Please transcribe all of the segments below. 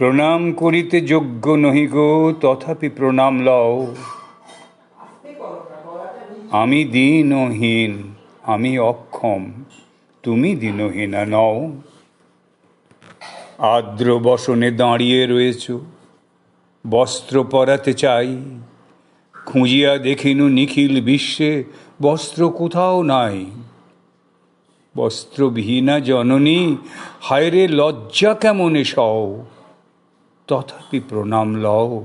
প্রণাম করিতে যোগ্য নহি গো, তথাপি প্রণাম লও। আমি দীনহীন, আমি অক্ষম, তুমি দীনহীনা নও। আর্দ্র বসনে দাঁড়িয়ে রয়েছ, বস্ত্র পরাতে চাই। খুঁজিয়া দেখিনু নিখিল বিশ্বে বস্ত্র কোথাও নাই। বস্ত্রবিহীনা জননী, হায়রে লজ্জা কেমনে সও? তথাপি প্রণাম লও।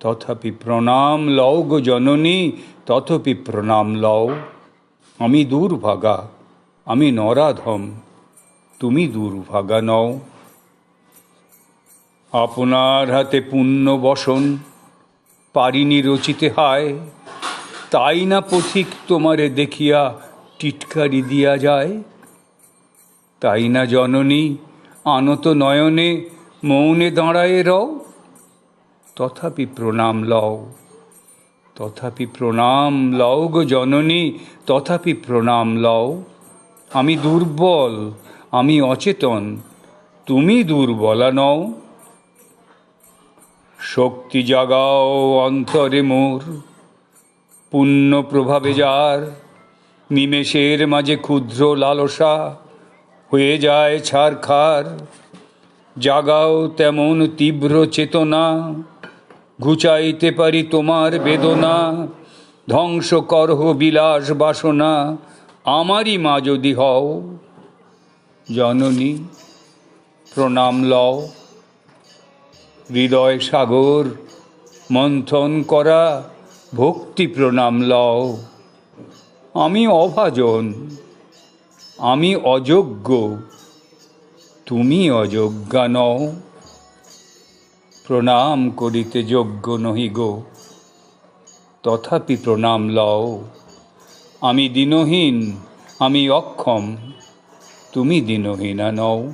তথাপি প্রণাম লও গো জননী, তথাপি প্রণাম লও। আমি দুর্ভাগা, আমি নরাধম, তুমি দুর্ভাগা নও। আপনার হাতে পুণ্য বসন, পারিনি রচিতে হায়। তাই না পথিক তোমারে দেখিয়া টিটকারি দিয়া যায়? তাই না জননী, আনত নয়নে মৌনে দাঁড়ায়ে রও, তথাপি প্রণাম লও। তথাপি প্রণাম লও গো জননী, তথাপি প্রণাম লও। আমি দুর্বল, আমি অচেতন, তুমি দুর্বলা নও। শক্তি জাগাও অন্তরে মোর, পুণ্য প্রভাবে যার, নিমেষের মাঝে ক্ষুদ্র লালসা হয়ে যায় ছারখার। জাগাও তেমন তীব্র চেতনা, ঘুচাইতে পারি তোমার বেদনা। ধ্বংস করহ বিলাস বাসনা, আমারই মা যদি হও, জননী, প্রণাম লও। হৃদয় সাগর, মন্থন করা, ভক্তি প্রণাম লও। আমি অভাজন, আমি অযোগ্য তুমি অযোগ্যা নও প্রণাম করিতে যোগ্য নহি গো। তথাপি প্রণাম লও। আমি দিনহীন, আমি অক্ষম, তুমি দিনহীনা নও।